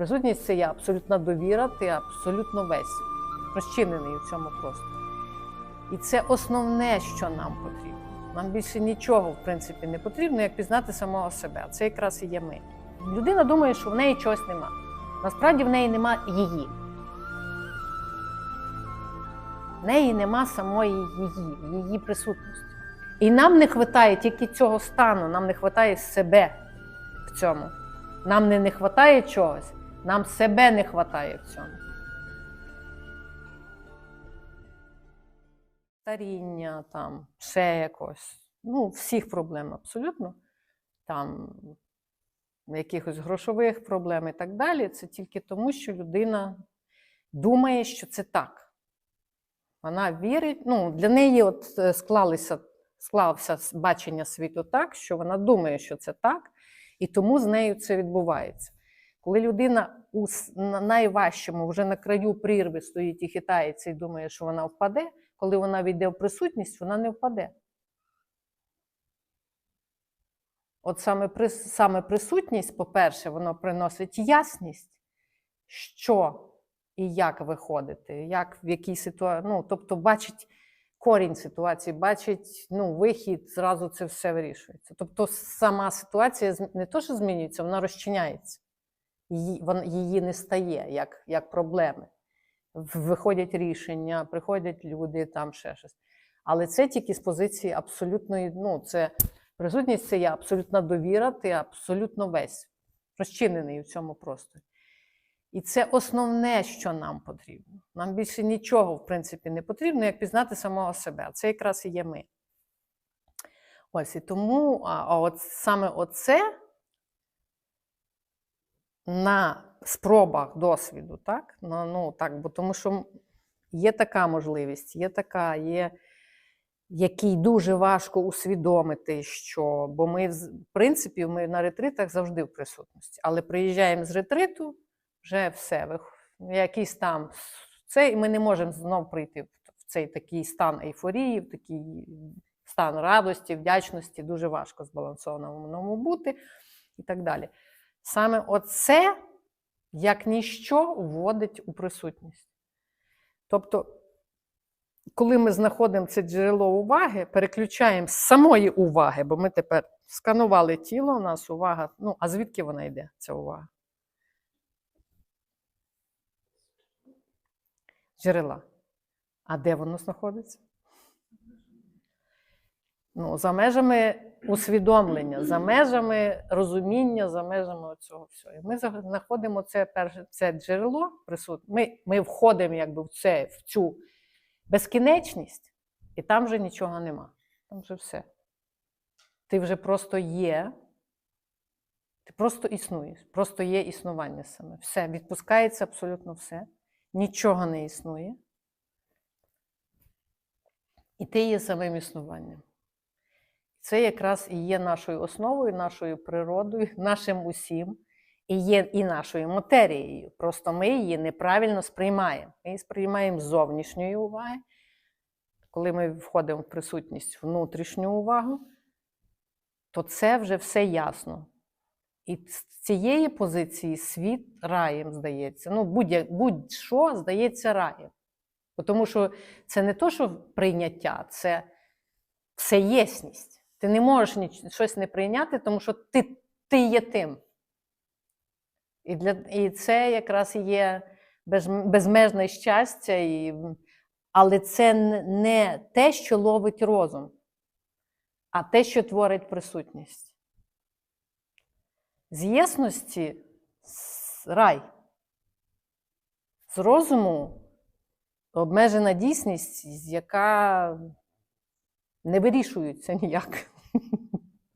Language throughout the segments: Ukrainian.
Присутність це є абсолютна довіра, ти абсолютно весь розчинений у цьому просторі. І це основне, що нам потрібно. Нам більше нічого, в принципі, не потрібно, як пізнати самого себе. Це якраз і є ми. Людина думає, що в неї чогось нема. Насправді в неї нема її. В неї нема самої її, її присутності. І нам не вистачає тільки цього стану, нам не вистачає себе в цьому. Нам не, не вистачає чогось, нам себе не вистачає в цьому. Старіння, там, ще якось. Ну, всіх проблем абсолютно. Там якихось грошових проблем і так далі. Це тільки тому, що людина думає, що це так. Вона вірить, ну, для неї от е, склалися, склалося бачення світу так, що вона думає, що це так, і тому з нею це відбувається. Коли людина у найважчому, вже на краю прірви стоїть і хитається і думає, що вона впаде, коли вона війде в присутність, вона не впаде. От саме, саме присутність, по-перше, воно приносить ясність, що і як виходити, як в якій ситуації. Ну, тобто бачить корінь ситуації, бачить ну, вихід, зразу це все вирішується. Тобто сама ситуація не то, що змінюється, вона розчиняється. Її, не стає як, як проблеми. Виходять рішення, приходять люди, там ще щось. Але це тільки з позиції абсолютної, ну, це присутність це є абсолютна довіра, ти абсолютно весь розчинений у цьому просторі. І це основне, що нам потрібно. Нам більше нічого, в принципі, не потрібно, як пізнати самого себе. Це якраз і є ми. Ось і тому а от саме оце на спробах досвіду, так? Ну, ну, так, бо тому що є така можливість, є така, є який дуже важко усвідомити, що бо ми, в принципі, ми на ретритах завжди в присутності, але приїжджаємо з ретриту, вже все, якийсь там це, і ми не можемо знов прийти в цей такий стан ейфорії, в такий стан радості, вдячності, дуже важко збалансованому бути і так далі. Саме оце, як ніщо, вводить у присутність. Тобто, коли ми знаходимо це джерело уваги, переключаємо з самої уваги, бо ми тепер сканували тіло, у нас увага. Ну, а звідки вона йде, ця увага? Джерела. А де воно знаходиться? Ну, за межами усвідомлення, за межами розуміння, за межами цього всього. І Ми знаходимо це перше це джерело присутнє. Ми, ми входимо якби в, це, в цю безкінечність, і там вже нічого нема. Там вже все. Ти вже просто є, ти просто існуєш, просто є існування саме. Все, відпускається абсолютно все, нічого не існує. І ти є самим існуванням. Це якраз і є нашою основою, нашою природою, нашим усім, і є і нашою матерією. Просто ми її неправильно сприймаємо. Ми її сприймаємо з зовнішньої уваги. Коли ми входимо в присутність внутрішню увагу, то це вже все ясно. І з цієї позиції світ раєм здається. Ну, будь-що здається раєм. Тому що це не то, що прийняття, це всеєсність. Ти не можеш ніч- щось не прийняти, тому що ти, ти є тим. І, для, і це якраз є без, безмежне щастя, і, але це не те, що ловить розум, а те, що творить присутність. З єсності рай. З розуму обмежена дійсність, яка не вирішується ніяк.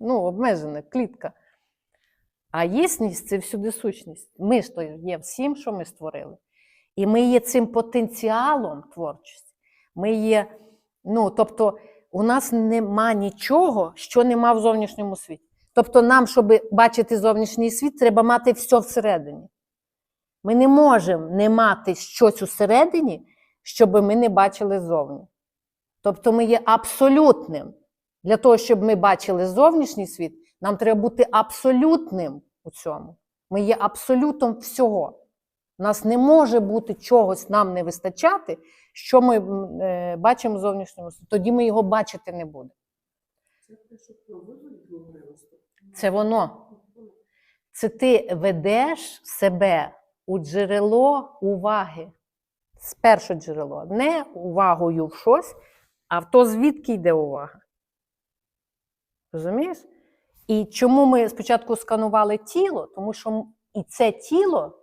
Ну, обмежена клітка. А єсність це всюди сущність. Ми ж то є всім, що ми створили. І ми є цим потенціалом творчості. Ми є, ну, тобто, у нас нема нічого, що нема в зовнішньому світі. Тобто, нам, щоб бачити зовнішній світ, треба мати все всередині. Ми не можемо не мати щось усередині, щоб ми не бачили зовні. Тобто ми є абсолютним. Для того, щоб ми бачили зовнішній світ, нам треба бути абсолютним у цьому. Ми є абсолютом всього. У нас не може бути чогось нам не вистачати, що ми е, бачимо в зовнішньому світі. Тоді ми його бачити не будемо. Це воно. Це ти ведеш себе у джерело уваги. Спершу джерело. Не увагою в щось, а в то, звідки йде увага. Розумієш? І чому ми спочатку сканували тіло? Тому що і це тіло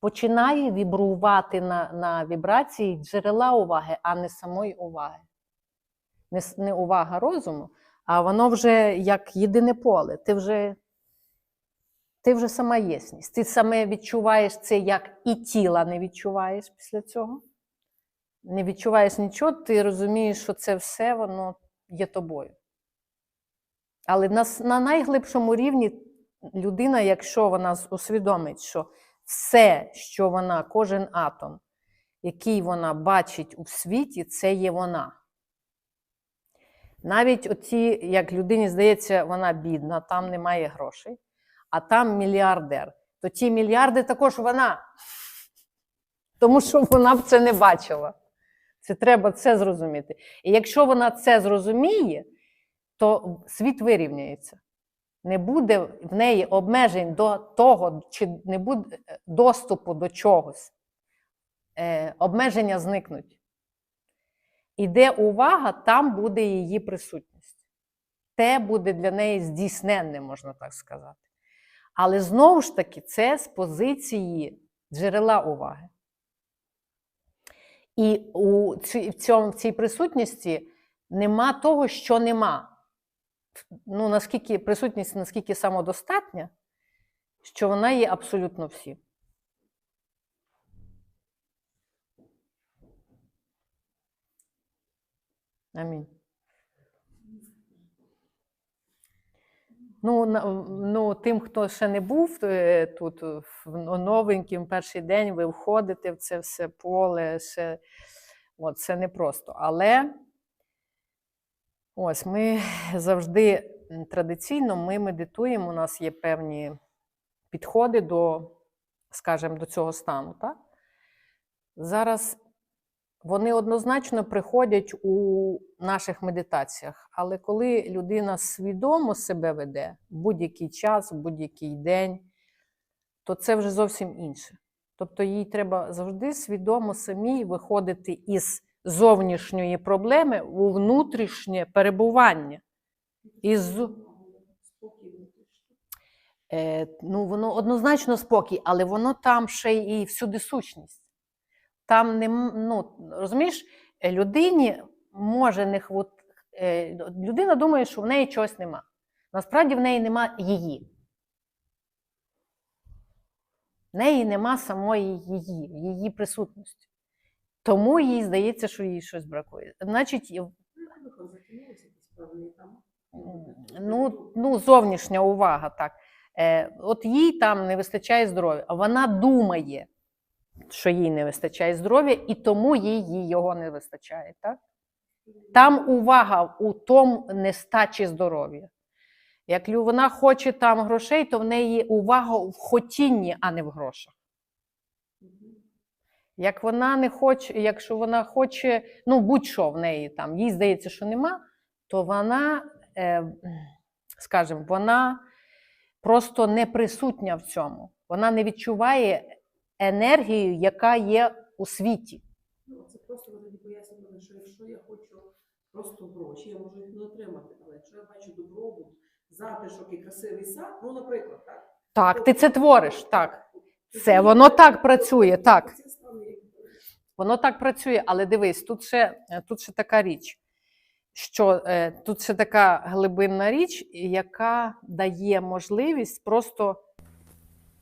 починає вібрувати на, на вібрації джерела уваги, а не самої уваги. Не, не увага розуму, а воно вже як єдине поле. Ти вже, ти вже сама єсність. Ти саме відчуваєш це, як і тіла не відчуваєш після цього. Не відчуваєш нічого, ти розумієш, що це все воно є тобою. Але на, на найглибшому рівні людина, якщо вона усвідомить, що все, що вона, кожен атом, який вона бачить у світі, це є вона. Навіть оці, як людині здається, вона бідна, там немає грошей, а там мільярдер, то ті мільярди також вона. Тому що вона б це не бачила. Це треба це зрозуміти. І якщо вона це зрозуміє, то світ вирівняється. Не буде в неї обмежень до того, чи не буде е, доступу до чогось. Е, обмеження зникнуть. Іде увага, там буде її присутність. Те буде для неї здійсненне, можна так сказати. Але знову ж таки, це з позиції джерела уваги. І у цій, в, цьому, в цій присутності нема того, що нема. Ну, наскільки присутність наскільки самодостатня, що вона є абсолютно всім. Амінь. Ну, ну, тим, хто ще не був е, тут в новеньким перший день, ви входите в це все поле, ще, от, це непросто. Але ось ми завжди традиційно ми медитуємо, у нас є певні підходи до, скажімо, до цього стану. Так? Зараз вони однозначно приходять у наших медитаціях, але коли людина свідомо себе веде будь-який час, будь-який день, то це вже зовсім інше. Тобто їй треба завжди свідомо самій виходити із зовнішньої проблеми у внутрішнє перебування. Із... Е, ну, воно однозначно спокій, але воно там ще і всюди сущність. Там не ну, розумієш, е, людині може не хват... е, людина думає, що в неї чогось нема. Насправді в неї нема її. В неї нема самої її, її присутності. Тому їй здається, що їй щось бракує. Значить, ну, ну, зовнішня увага, так. Е, от їй там не вистачає здоров'я, а вона думає, що їй не вистачає здоров'я, і тому їй, його не вистачає. Так? Там увага у тому нестачі здоров'я. Як вона хоче там грошей, то в неї увага в хотінні, а не в грошах. Як вона не хоче, якщо вона хоче, ну будь-що в неї там, їй здається, що нема, то вона, е, скажімо, вона просто не присутня в цьому. Вона не відчуває енергію, яка є у світі. Ну, це просто ви тоді пояснювали, що якщо я хочу просто гроші, я можу їх не отримати. Але якщо я бачу добробут, затишок і красивий сад, ну, наприклад, так? Так, ти це твориш, так. Це воно так працює, так. Воно так працює, але дивись, тут ще, е, тут ще така річ, що е, тут ще така глибинна річ, яка дає можливість просто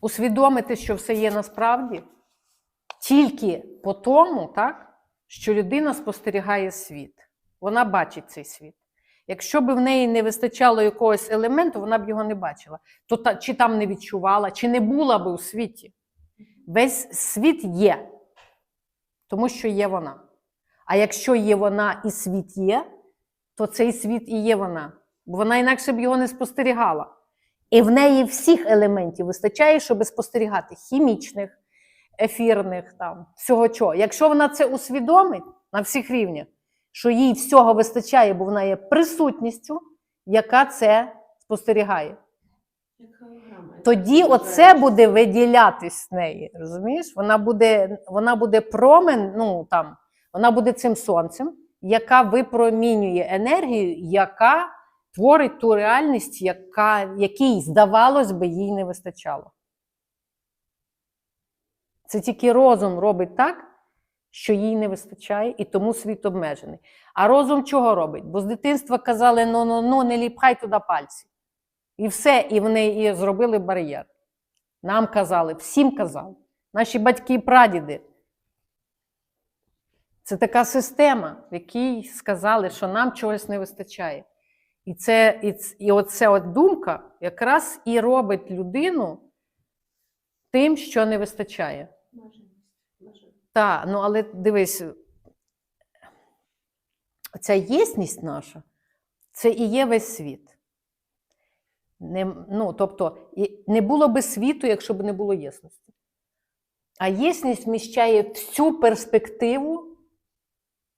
усвідомити, що все є насправді, тільки по тому, так, що людина спостерігає світ. Вона бачить цей світ. Якщо б в неї не вистачало якогось елементу, вона б його не бачила. То та, чи там не відчувала, чи не була би у світі. Весь світ є, тому що є вона. А якщо є вона і світ є, то цей світ і є вона. Бо вона інакше б його не спостерігала. І в неї всіх елементів вистачає, щоб спостерігати хімічних, ефірних, там, всього чого. Якщо вона це усвідомить на всіх рівнях, що їй всього вистачає, бо вона є присутністю, яка це спостерігає. Тоді оце буде виділятись з неї. Розумієш? Вона буде, вона буде промен, ну там, вона буде цим сонцем, яка випромінює енергію, яка творить ту реальність, яка, якій, здавалось би, їй не вистачало. Це тільки розум робить так, що їй не вистачає, і тому світ обмежений. А розум чого робить? Бо з дитинства казали: ну, ну, ну, не ліпхай туди пальці. І все, і вони і зробили бар'єр. Нам казали, всім казали. Наші батьки і прадіди. Це така система, в якій сказали, що нам чогось не вистачає. І, це, і, і оця от думка якраз і робить людину тим, що не вистачає. Бажаність. Так, ну але дивись, ця єсність наша це і є весь світ. Не, ну, тобто, не було би світу, якщо б не було єсності. А єсність вміщає всю перспективу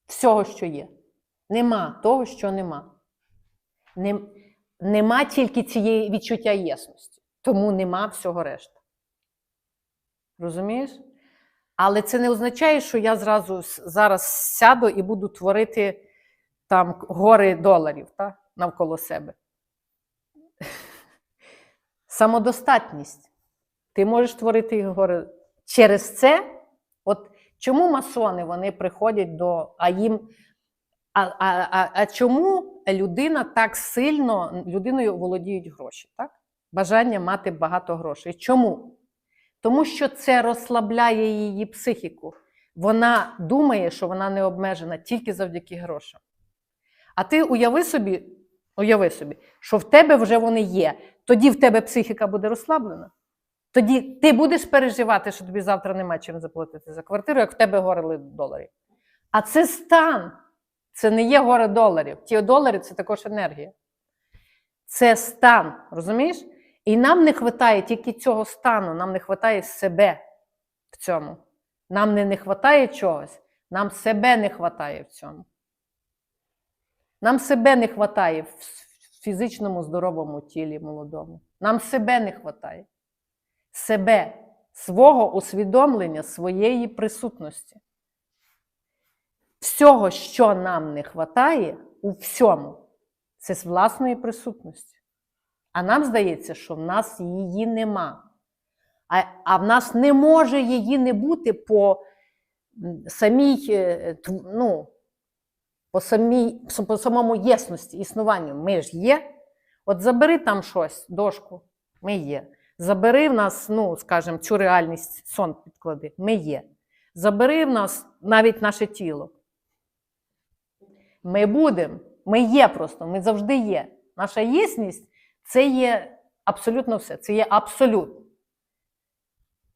всього, що є. Нема того, що нема. Нем- Нема тільки цієї відчуття єсності, тому нема всього решта. Розумієш? Але це не означає, що я зразу зараз сяду і буду творити там гори доларів та, навколо себе. Самодостатність. Ти можеш творити гори. Через це, от чому масони вони приходять до, а їм. А, а, а, а чому людина так сильно, людиною володіють гроші? Так? Бажання мати багато грошей. Чому? Тому що це розслабляє її психіку. Вона думає, що вона не обмежена тільки завдяки грошам. А ти уяви собі, уяви собі, що в тебе вже вони є. Тоді в тебе психіка буде розслаблена. Тоді ти будеш переживати, що тобі завтра нема чим заплатити за квартиру, як в тебе горили доларів. А це стан. Це не є горе доларів. Ті долари це також енергія. Це стан, розумієш? І нам не вистачає тільки цього стану, нам не вистачає себе в цьому. Нам не, не вистачає чогось, нам себе не вистачає в цьому. Нам себе не вистачає в фізичному здоровому тілі молодому. Нам себе не вистачає. Себе, свого усвідомлення, своєї присутності. Всього, що нам не вистачає, у всьому, це з власної присутності. А нам здається, що в нас її нема. А, а в нас не може її не бути по самій, е, ну, по, самій, по самому єсності, існуванню. Ми ж є. От забери там щось, дошку, ми є. Забери в нас, ну, скажімо, цю реальність, сон підклади, ми є. Забери в нас навіть наше тіло. Ми будемо, ми є просто, ми завжди є. Наша єсність це є абсолютно все, це є абсолют.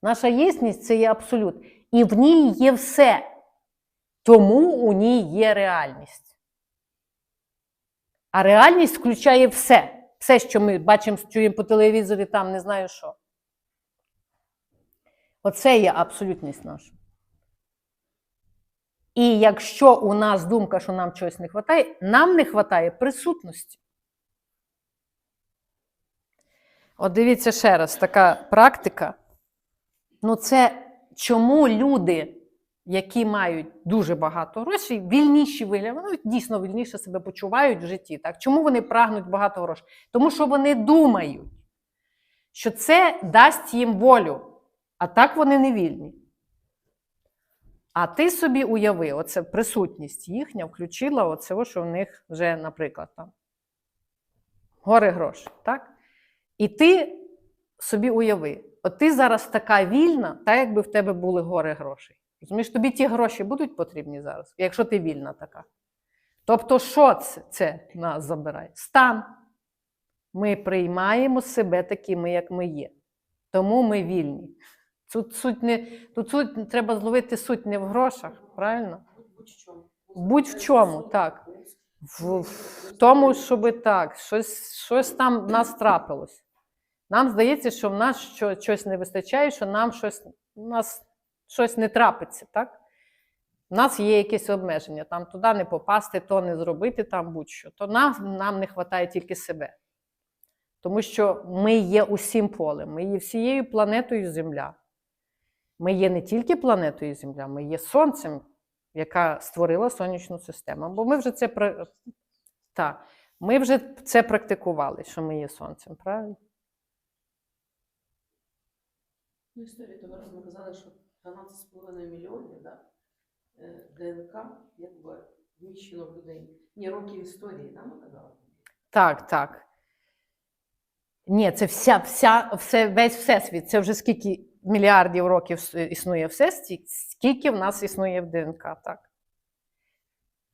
Наша єсність це є абсолют. І в ній є все. Тому у ній є реальність. А реальність включає все. Все, що ми бачимо, чуємо по телевізорі, там не знаю що. Оце є абсолютність наша. І якщо у нас думка, що нам чогось не вистачає, нам не вистачає присутності. От дивіться ще раз, така практика. Ну, це чому люди, які мають дуже багато грошей, вільніші вигляд, вони дійсно вільніше себе почувають в житті. Так? Чому вони прагнуть багато грошей? Тому що вони думають, що це дасть їм волю, а так вони не вільні. А ти собі уяви, оце присутність їхня включила оце, що в них вже, наприклад, там гори грошей. Так? І ти собі уяви, от ти зараз така вільна, так якби в тебе були гори грошей. Розумієш, тобі ті гроші будуть потрібні зараз, якщо ти вільна така. Тобто, що це, це нас забирає? Стан. Ми приймаємо себе такими, як ми є. Тому ми вільні. Тут суть не, тут суть треба зловити суть не в грошах, правильно? Будь в чому. Так. В, в тому, щоб так, щось, щось там в нас трапилось. Нам здається, що в нас що, щось не вистачає, що нам щось, у нас щось не трапиться, так? У нас є якісь обмеження, там туди не попасти, то не зробити, там будь-що. То нам, нам не вистачає тільки себе. Тому що ми є усім полем, ми є всією планетою Земля. Ми є не тільки планетою Земля, ми є Сонцем, яка створила сонячну систему. Бо ми вже це так, ми вже це практикували, що ми є сонцем, правильно? Ну, історія того ми казали, що 12,5 мільйонів да, е, ДНК якби вміщено в людей. Ні, років історії, да, ми казали? Так, так. Ні, це вся, вся, все, весь всесвіт. Це вже скільки мільярдів років існує всесвіт, скільки в нас існує в ДНК, так.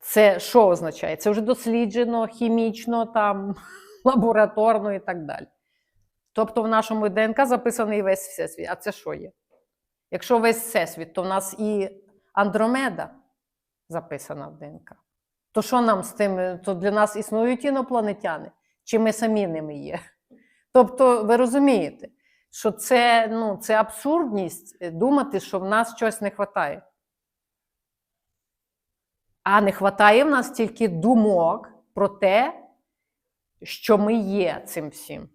Це що означає? Це вже досліджено хімічно, там, лабораторно і так далі. Тобто в нашому ДНК записаний весь всесвіт. А це що є? Якщо весь всесвіт, то в нас і Андромеда записана в ДНК. То що нам з тим? То для нас існують інопланетяни, чи ми самі ними є? Тобто, ви розумієте, що це, ну, це абсурдність е, думати, що в нас щось не вистачає. А не вистачає в нас тільки думок про те, що ми є цим всім.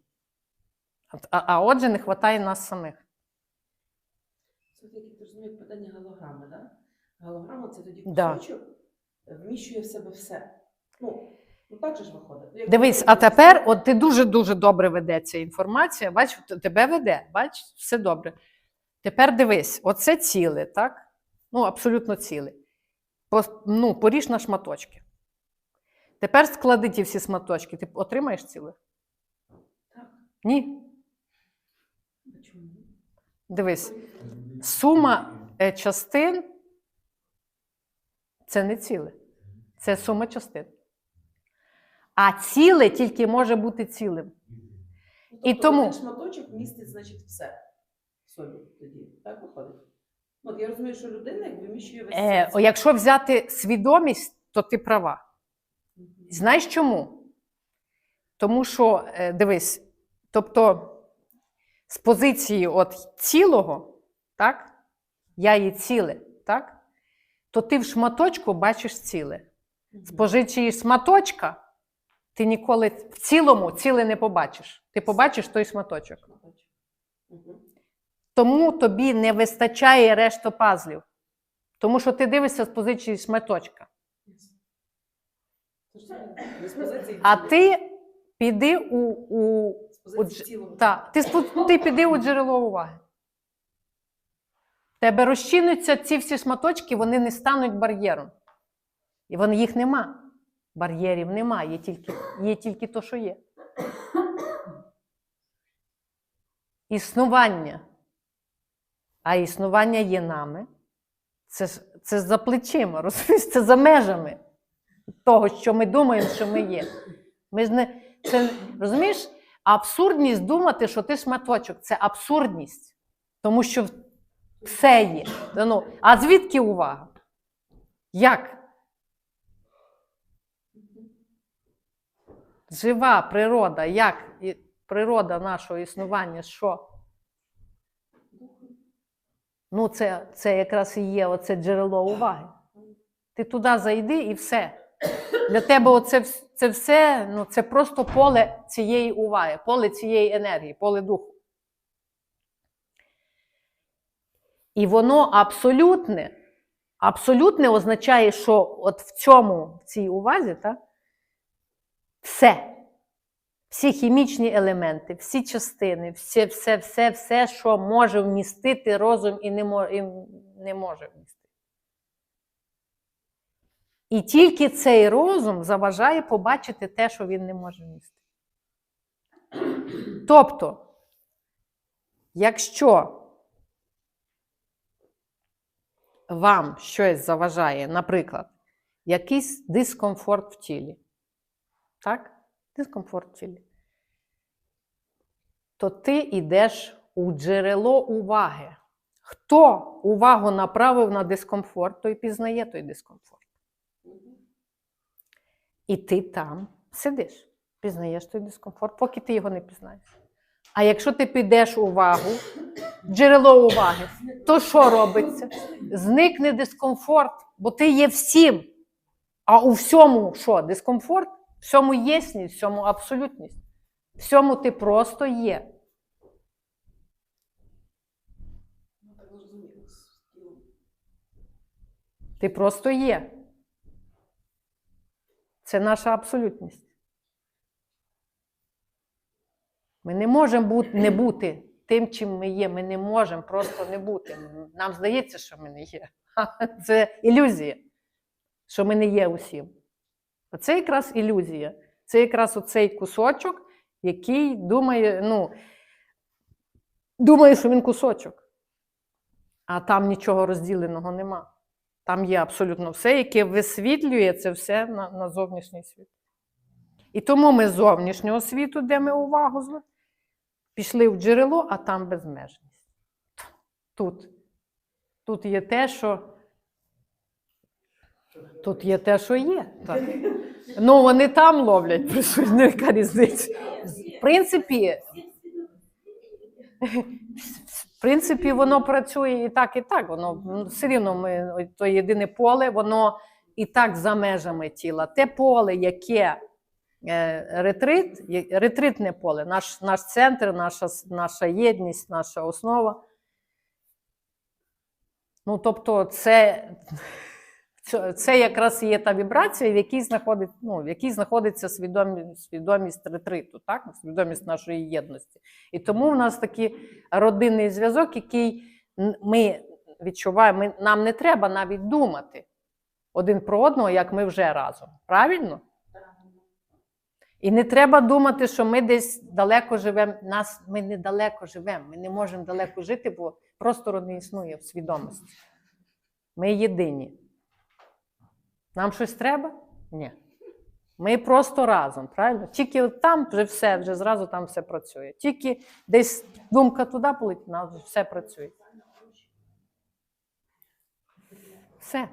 А, а отже, не вистачає нас самих. Це ти розумієш, питання голограми, да? Голограма це тоді Да. вміщує в себе все. Ну, ну так же ж виходить. Ну, як Дивись, а тепер, от ти дуже-дуже добре веде ця інформація. Бач, т- тебе веде, бач, все добре. Тепер дивись, оце ціле, так? Ну, абсолютно ціле. По- ну, поріж на шматочки. Тепер склади ті всі шматочки. Ти отримаєш ціле? Так, Ні. чому? Дивись, сума е, частин це не ціле. Це сума частин. А ціле тільки може бути цілим. Ну, І тобто тому- один шматочок містить, значить, все в собі тоді. Так виходить? От я розумію, що людина як виміщує весь Е, світ. якщо взяти свідомість, то ти права. Мгм. Знаєш чому? Тому що, е, дивись, тобто з позиції от цілого, так? Я є ціле, так? То ти в шматочку бачиш ціле. З позиції шматочка ти ніколи в цілому ціле не побачиш. Ти побачиш той шматочок. Тому тобі не вистачає решта пазлів. Тому що ти дивишся з позиції шматочка. А ти піди у, у цілого. та, ти, ти піди у джерело уваги. Тебе розчинуються ці всі шматочки, вони не стануть бар'єром. І вони, їх нема. Бар'єрів нема, є тільки, є тільки то, що є. Існування. А існування є нами. Це, це за плечима, розумієш? Це за межами того, що ми думаємо, що ми є. Ми ж не, це, розумієш, абсурдність думати, що ти шматочок. Це абсурдність. Тому що все є. Ну, а звідки увага? Як? Жива природа, як і природа нашого існування, що? Ну, це, це якраз і є оце джерело уваги. Ти туди зайди і все. Для тебе оце, це все ну, це просто поле цієї уваги, поле цієї енергії, поле духу. І воно абсолютне, абсолютне означає, що от в цьому, в цій увазі, так, все, всі хімічні елементи, всі частини, все, все, все, все, що може вмістити розум і не, мо- і не може вмістити. І тільки цей розум заважає побачити те, що він не може вмістити. Тобто, якщо вам щось заважає, наприклад, якийсь дискомфорт в тілі, так? Дискомфорт в то ти йдеш у джерело уваги. Хто увагу направив на дискомфорт, той пізнає той дискомфорт. І ти там сидиш, пізнаєш той дискомфорт, поки ти його не пізнаєш. А якщо ти підеш увагу, джерело уваги, то що робиться? Зникне дискомфорт, бо ти є всім. А у всьому що? Дискомфорт? Всьому єсність, всьому абсолютність. Всьому ти просто є. Ну. Ти просто є. Це наша абсолютність. Ми не можемо бути, не бути тим, чим ми є. Ми не можемо просто не бути. Нам здається, що ми не є. Це ілюзія, що ми не є усім. А це якраз ілюзія. Це якраз оцей кусочок, який думає, ну, думає, що він кусочок. А там нічого розділеного нема. Там є абсолютно все, яке висвітлює це все на, на зовнішній світ. І тому ми з зовнішнього світу, де ми увагу зли, пішли в джерело, а там безмежність. Тут. Тут є те, що. Тут є те, що є. Так. Ну, вони там ловлять присутню, яка різниця. В принципі, в принципі, воно працює і так, і так. Воно ну, все рівно ми то єдине поле, воно і так за межами тіла. Те поле, яке е, ретрит, ретритне поле, наш, наш центр, наша, наша єдність, наша основа. Ну, тобто, це, це, якраз є та вібрація, в якій, знаходить, ну, в якій знаходиться свідомі, свідомість ретриту, так? свідомість нашої єдності. І тому в нас такий родинний зв'язок, який ми відчуваємо, нам не треба навіть думати один про одного, як ми вже разом. Правильно? І не треба думати, що ми десь далеко живемо. Нас ми не далеко живемо. Ми не можемо далеко жити, бо простору не існує в свідомості. Ми єдині. Нам щось треба? Ні. Ми просто разом, правильно? Тільки от там вже все, вже зразу там все працює. Тільки десь думка туди полетить, нас все працює. Все.